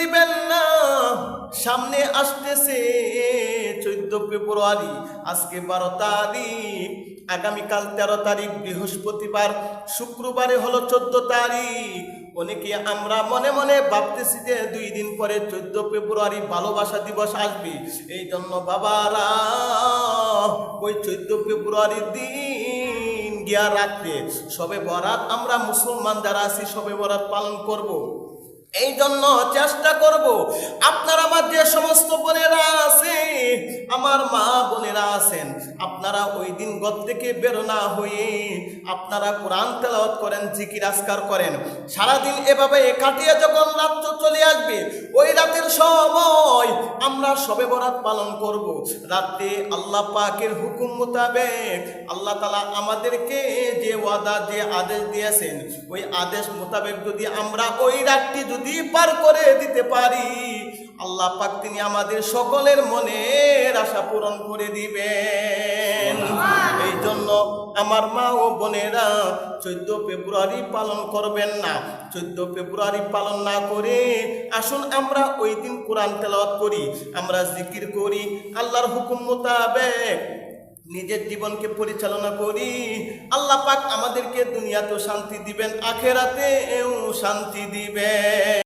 দিবেন না। সামনে আসতেছে চোদ্দ ফেব্রুয়ারি, আজকে বারো তারিখ। আগামীকাল তেরো তারিখ, বৃহস্পতিবার। শুক্রবারে হলো চোদ্দ তারিখ। অনেকে আমরা মনে মনে ভাবতেছি যে দুই দিন পরে চোদ্দ ফেব্রুয়ারি ভালোবাসা দিবস আসবে। এই জন্য বাবারা, ওই চোদ্দ ফেব্রুয়ারির দিন গিয়া রাত্রে সবে বরাত আমরা মুসলমান যারা আছি, সবে বরাত পালন করব। এই জন্য চেষ্টা করব। আপনার আমার যে সমস্ত বোনেরা আছে, আমার মা বোনেরা আছেন, আপনারা ওই দিন গত থেকে বেরো না হয়ে আপনারা কোরআন তেলাওয়াত করেন, জিকির আসকার করেন। সারাদিন এভাবে কাটিয়ে যখন রাত্র চলে আসবে, ওই সবে বরাত পালন করব। রাতে আল্লাহ পাকের হুকুম মোতাবেক আল্লাহ তালা আমাদেরকে যে ওয়াদা, যে আদেশ দিয়েছেন, ওই আদেশ মোতাবেক যদি আমরা ওই রাতটি যদি পার করে দিতে পারি, আল্লাহ পাক তিনি আমাদের সকলের মনের আশা পূরণ করে দিবেন। আমার মা ও বোনেরা চোদ্দ ফেব্রুয়ারি পালন করবেন না। চোদ্দ ফেব্রুয়ারি পালন না করে আসুন আমরা ওই দিন কোরআন তেলাওয়াত করি, আমরা জিকির করি, আল্লাহর হুকুম মোতাবেক নিজের জীবনকে পরিচালনা করি। আল্লাহ পাক আমাদেরকে দুনিয়াতেও শান্তি দিবেন, আখেরাতেও শান্তি দিবেন।